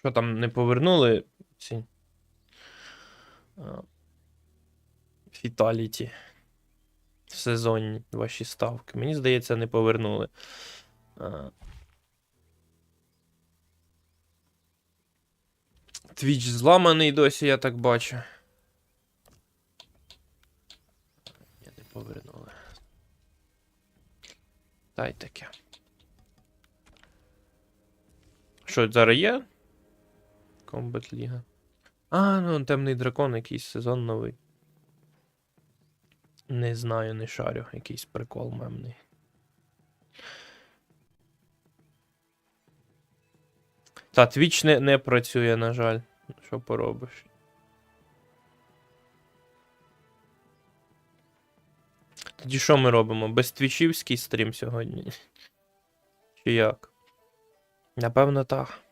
Що там не повернули ці. Фіталіті. В сезонні ваші ставки. Мені здається, не повернули. Твіч зламаний досі, я так бачу. Ні, не повернули. Та таке. Що, зараз є? Комбат Ліга. А, ну темний дракон, якийсь сезон новий. Не знаю, не шарю, якийсь прикол мемний. Та, Twitch не, не працює, на жаль. Що поробиш? Тоді що ми робимо? Безтвічівський стрім сьогодні? Чи як? Напевно, так.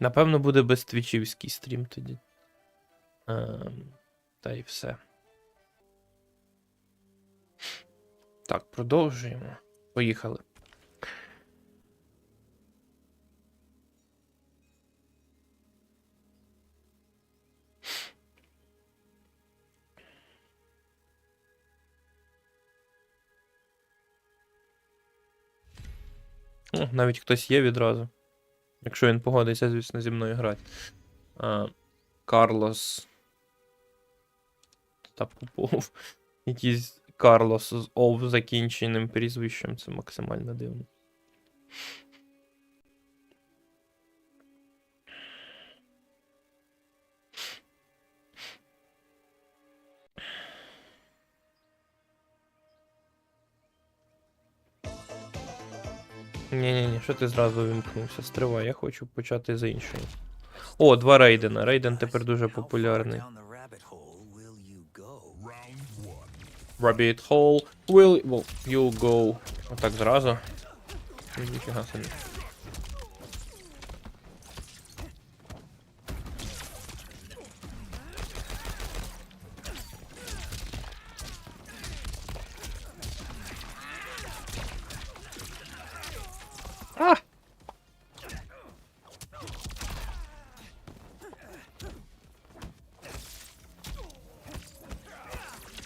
Напевно, буде безтвічівський стрім тоді. Ем, та й все. Так, продовжуємо. Поїхали. О, навіть хтось є відразу. Якщо він погодиться, звісно, зі мною грати. А, Карлос. Та купов. Якийсь Карлос з Ов закінченим прізвищем. Це максимально дивно. Ні-ні-ні, що ти зразу вимкнувся? Стривай, я хочу почати з іншої. О, два Рейдена. Рейден тепер дуже популярний. Rabbit Hole. Will, you go? Отак зразу. Ніфіга собі. А!